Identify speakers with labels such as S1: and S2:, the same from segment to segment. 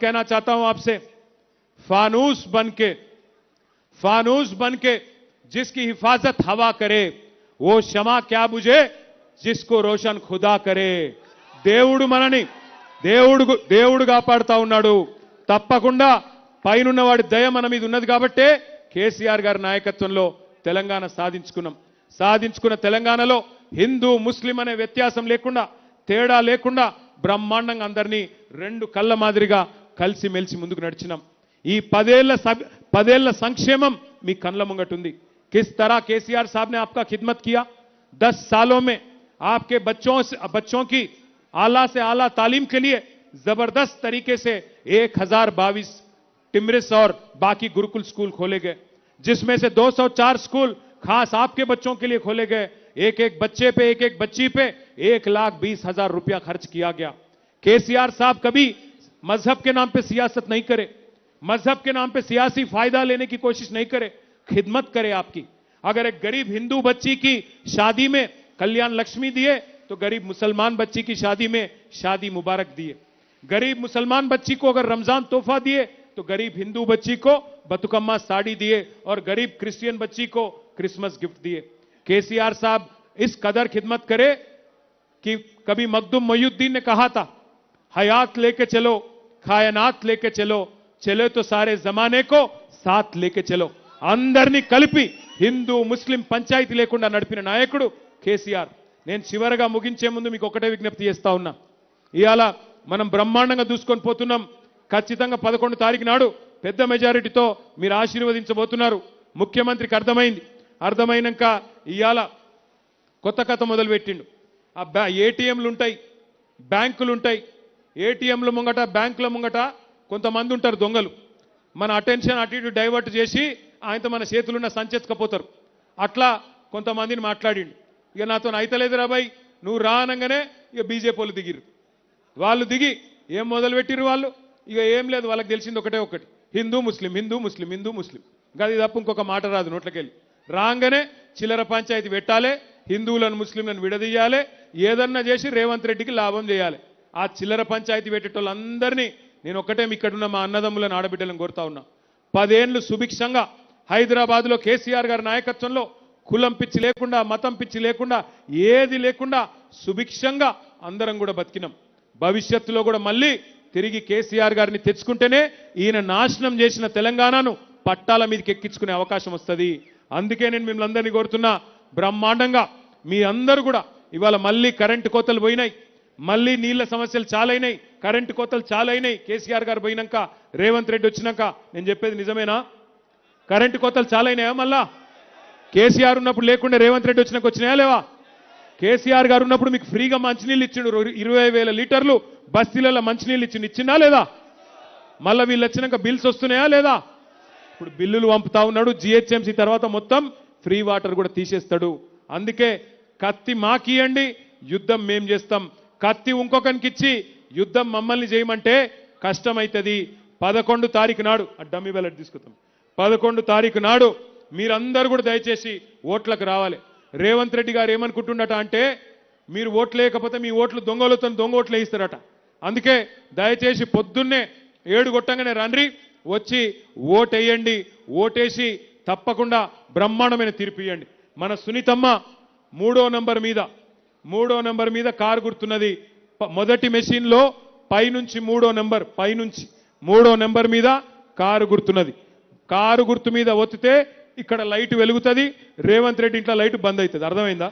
S1: कहना चाहता हूं आपसे फानूस बन के फानूस बन के जिसकी हिफाजत हवा करे वो क्षमा क्या बुझे जिसको రోషన్ ఖుదా కరే దేవుడు మనని దేవుడు దేవుడు కాపాడుతా ఉన్నాడు తప్పకుండా పైనున్న వాడి దయ మన మీద ఉన్నది కాబట్టే కేసీఆర్ గారి నాయకత్వంలో తెలంగాణ సాధించుకున్నాం సాధించుకున్న తెలంగాణలో హిందూ ముస్లిం అనే వ్యత్యాసం లేకుండా తేడా లేకుండా బ్రహ్మాండంగా అందరినీ రెండు కళ్ళ మాదిరిగా కలిసి మెలిసి ముందుకు నడిచినాం ఈ పదేళ్ల సబ్- పదేళ్ల సంక్షేమం మీ కళ్ళ ముంగటుంది किस तरह केसीआर साहब ने आपका खिदमत किया दस सालों में आपके बच्चों से बच्चों की आला से आला तालीम के लिए जबरदस्त तरीके से एक हजार बाईस टिमरिस और बाकी गुरुकुल स्कूल खोले गए जिसमें से 204 स्कूल खास आपके बच्चों के लिए खोले गए एक एक बच्चे पे एक एक बच्ची पे एक लाख बीस हजार रुपया खर्च किया गया केसीआर साहब कभी मज़हब के नाम पे सियासत नहीं करे, मज़हब के नाम पे सियासी फ़ायदा लेने की कोशिश नहीं करे, खिदमत करे आपकी। अगर एक गरीब हिंदू बच्ची की शादी में कल्याण लक्ष्मी दिए तो गरीब मुसलमान बच्ची की शादी में शादी मुबारक दिए। गरीब मुसलमान बच्ची को अगर रमज़ान तोहफा दिए तो गरीब हिंदू बच्ची को बतुकम्मा साड़ी दिए और गरीब क्रिश्चियन बच्ची को क्रिसमस गिफ्ट दिए। केसीआर साहब इस कदर खिदमत करे कि कभी मखदूम मोयुद्दीन ने कहा था, हयात लेके चलो కాయనాత్ లేక చెలో చెలోతో సారే జమానేకో సాత్ లేక చెలో. అందరినీ కలిపి హిందూ ముస్లిం పంచాయతీ లేకుండా నడిపిన నాయకుడు కేసీఆర్. నేను చివరగా ముగించే ముందు మీకు ఒకటే విజ్ఞప్తి చేస్తా ఉన్నా. ఇవాళ మనం బ్రహ్మాండంగా దూసుకొని పోతున్నాం. ఖచ్చితంగా పదకొండు తారీఖు నాడు పెద్ద మెజారిటీతో మీరు ఆశీర్వదించబోతున్నారు. ముఖ్యమంత్రికి అర్థమైంది. అర్థమైనాక ఇవాళ కొత్త కథ మొదలుపెట్టిండు. ఆ బ్యా ఏటీఎంలు ఉంటాయి బ్యాంకులు ఉంటాయి ఏటీఎంల ముంగట బ్యాంకుల ముంగట కొంతమంది ఉంటారు దొంగలు. మన అటెన్షన్ అటు ఇటు డైవర్ట్ చేసి ఆయనతో మన చేతులున్న సంచెత్తుకపోతారు. అట్లా కొంతమందిని మాట్లాడిండు. ఇక నాతో అయితలేదు రాబాయ్ నువ్వు రానంగానే ఇక బీజేపీలు దిగిరు వాళ్ళు దిగి ఏం మొదలుపెట్టిరు వాళ్ళు? ఇక ఏం లేదు వాళ్ళకి తెలిసింది ఒకటే ఒకటి. హిందూ ముస్లిం హిందూ ముస్లిం హిందూ ముస్లిం. గది తప్ప ఇంకొక మాట రాదు నోట్లకెళ్ళి. రాగానే చిల్లర పంచాయతీ పెట్టాలి హిందువులను ముస్లింలను విడదీయాలి ఏదన్నా చేసి రేవంత్ రెడ్డికి లాభం చేయాలి. ఆ చిల్లర పంచాయతీ పెట్టేటోళ్ళందరినీ నేను ఒక్కటే ఇక్కడున్న మా అన్నదమ్ములను ఆడబిడ్డలను కోరుతా ఉన్నా. పదేళ్ళు సుభిక్షంగా హైదరాబాద్లో కేసీఆర్ గారి నాయకత్వంలో కులం పిచ్చి లేకుండా మతం పిచ్చి లేకుండా ఏది లేకుండా సుభిక్షంగా అందరం కూడా బతికినాం. భవిష్యత్తులో కూడా మళ్ళీ తిరిగి కేసీఆర్ గారిని తెచ్చుకుంటేనే ఈయన నాశనం చేసిన తెలంగాణను పట్టాల మీదకి ఎక్కించుకునే అవకాశం వస్తుంది. అందుకే నేను మిమ్మల్ని అందరినీ కోరుతున్నా బ్రహ్మాండంగా మీ అందరూ కూడా ఇవాళ మళ్ళీ కరెంటు కోతలు పోయినాయి. మళ్ళీ నీళ్ళ సమస్యలు చాలైనాయి కరెంటు కోతలు చాలైనాయి. కేసీఆర్ గారు పోయినాక రేవంత్ రెడ్డి వచ్చినాక నేను చెప్పేది నిజమేనా? కరెంటు కోతలు చాలైనాయా మళ్ళా? కేసీఆర్ ఉన్నప్పుడు లేకుండా రేవంత్ రెడ్డి వచ్చినాక వచ్చినాయా లేవా? కేసీఆర్ గారు ఉన్నప్పుడు మీకు ఫ్రీగా మంచినీళ్ళు ఇచ్చిండు ఇరవై వేల లీటర్లు బస్తీలలో మంచినీళ్ళు ఇచ్చిండు. ఇచ్చిందా లేదా? మళ్ళీ వీళ్ళు వచ్చినాక బిల్స్ వస్తున్నాయా లేదా? ఇప్పుడు బిల్లులు పంపుతా ఉన్నాడు జిహెచ్ఎంసీ తర్వాత మొత్తం ఫ్రీ వాటర్ కూడా తీసేస్తాడు. అందుకే కత్తి మాకియండి యుద్ధం మేం చేస్తాం. కత్తి ఇంకొకరికి ఇచ్చి యుద్ధం మమ్మల్ని చేయమంటే కష్టమవుతుంది పదకొండు తారీఖు నాడు ఆ డమ్మి బ్యాలెట్ తీసుకుందాం పదకొండు తారీఖు నాడు మీరందరూ కూడా దయచేసి ఓట్లకు రావాలి. రేవంత్ రెడ్డి గారు ఏమనుకుంటుండట అంటే మీరు ఓట్లు లేకపోతే మీ ఓట్లు దొంగలతో దొంగ ఓట్లు వేయిస్తారట అందుకే దయచేసి పొద్దున్నే ఏడు కొట్టంగానే రండి వచ్చి ఓటేయండి. ఓటేసి తప్పకుండా బ్రహ్మాండమైన తీర్పు ఇవ్వండి మన సునీతమ్మ మూడో నంబర్ మీద మూడో నంబర్ మీద కారు గుర్తున్నది ప- మొదటి మెషిన్లో పైనుంచి మూడో నెంబర్ పైనుంచి మూడో నెంబర్ మీద కారు గుర్తున్నది కారు గుర్తు మీద ఒత్తితే ఇక్కడ లైట్ వెలుగుతుంది రేవంత్ రెడ్డి ఇంట్లో లైట్ బంద్ అవుతుంది అర్థమైందా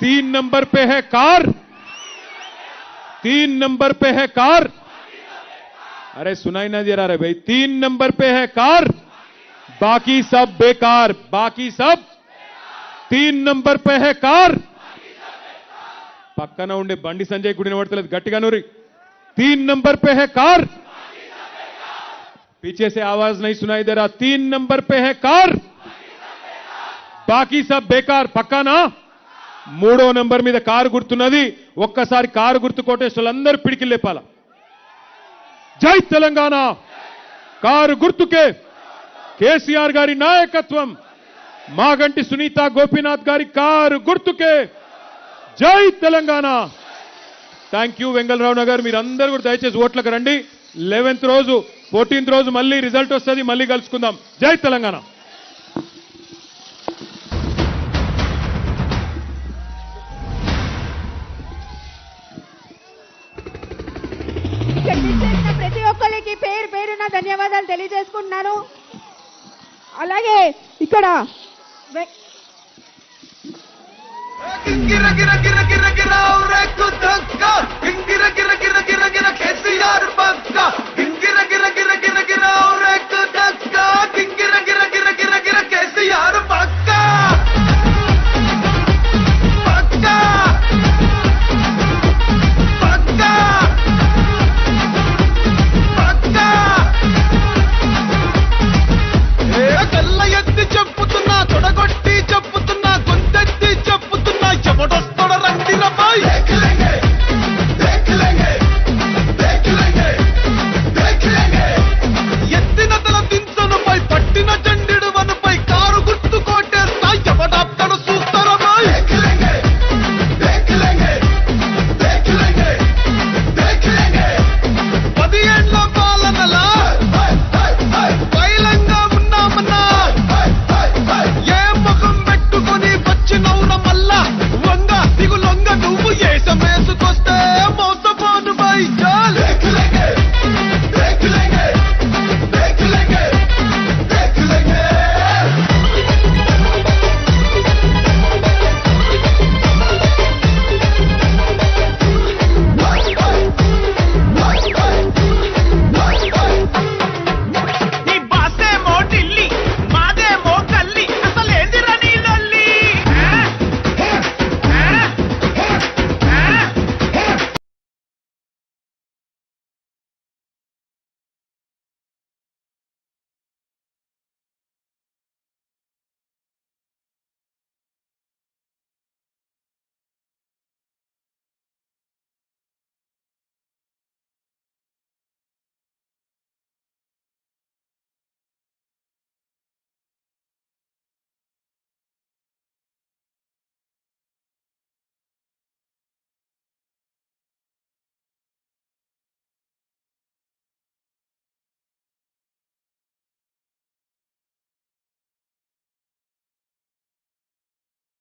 S1: తీన్ నంబర్ పే హే కార్ तीन नंबर पे है कार अरे सुनाई ना दे रहा रे भाई तीन नंबर पे है कार बाकी सब बेकार बाकी सब तीन नंबर पे है कार పక్కన ఉండే బండి సంజయ్ గుడి వినబడతలేదు గట్టిగా నూరి तीन नंबर पे है कार पीछे से आवाज नहीं सुनाई दे रहा तीन नंबर पे है कार బాకీ సబ్ బేకార్ పక్కానా మూడో నెంబర్ మీద కారు గుర్తున్నది ఒక్కసారి కారు గుర్తు కోటేశ్వరులందరూ పిడికి లేపాల జై తెలంగాణ కారు గుర్తుకే కేసీఆర్ గారి నాయకత్వం మాగంటి సునీత గోపీనాథ్ గారి కారు గుర్తుకే జై Telangana. Thank you Vengalrao Nagar. మీరందరూ కూడా దయచేసి ఓట్లకు రండి. లెవెన్త్ రోజు ఫోర్టీన్త్ రోజు మళ్ళీ రిజల్ట్ వస్తుంది. మళ్ళీ కలుసుకుందాం. జై తెలంగాణ.
S2: ప్రతి ఒక్కరికి పేరు పేరున ధన్యవాదాలు తెలియజేసుకుంటున్నాను. అలాగే ఇక్కడ వె-
S3: గిర గిర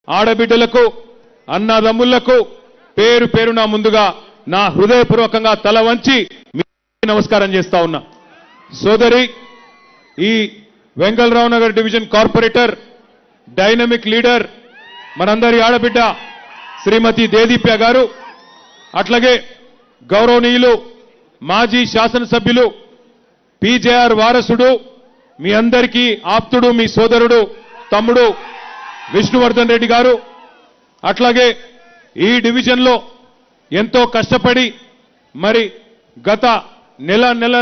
S1: ఆడబిడ్డలకు అన్నదమ్ముళ్ళకు పేరు పేరున ముందుగా నా హృదయపూర్వకంగా తల వంచి మీ నమస్కారం చేస్తా ఉన్నా. సోదరి ఈ Vengalrao Nagar division corporator dynamic leader మనందరి ఆడబిడ్డ శ్రీమతి దేదీప్య గారు అట్లాగే గౌరవనీయులు మాజీ శాసనసభ్యులు పీజేఆర్ వారసుడు మీ అందరికీ ఆప్తుడు మీ సోదరుడు తమ్ముడు విష్ణువర్ధన్ రెడ్డి గారు అట్లాగే ఈ డివిజన్లో ఎంతో కష్టపడి మరి గత నెల నెల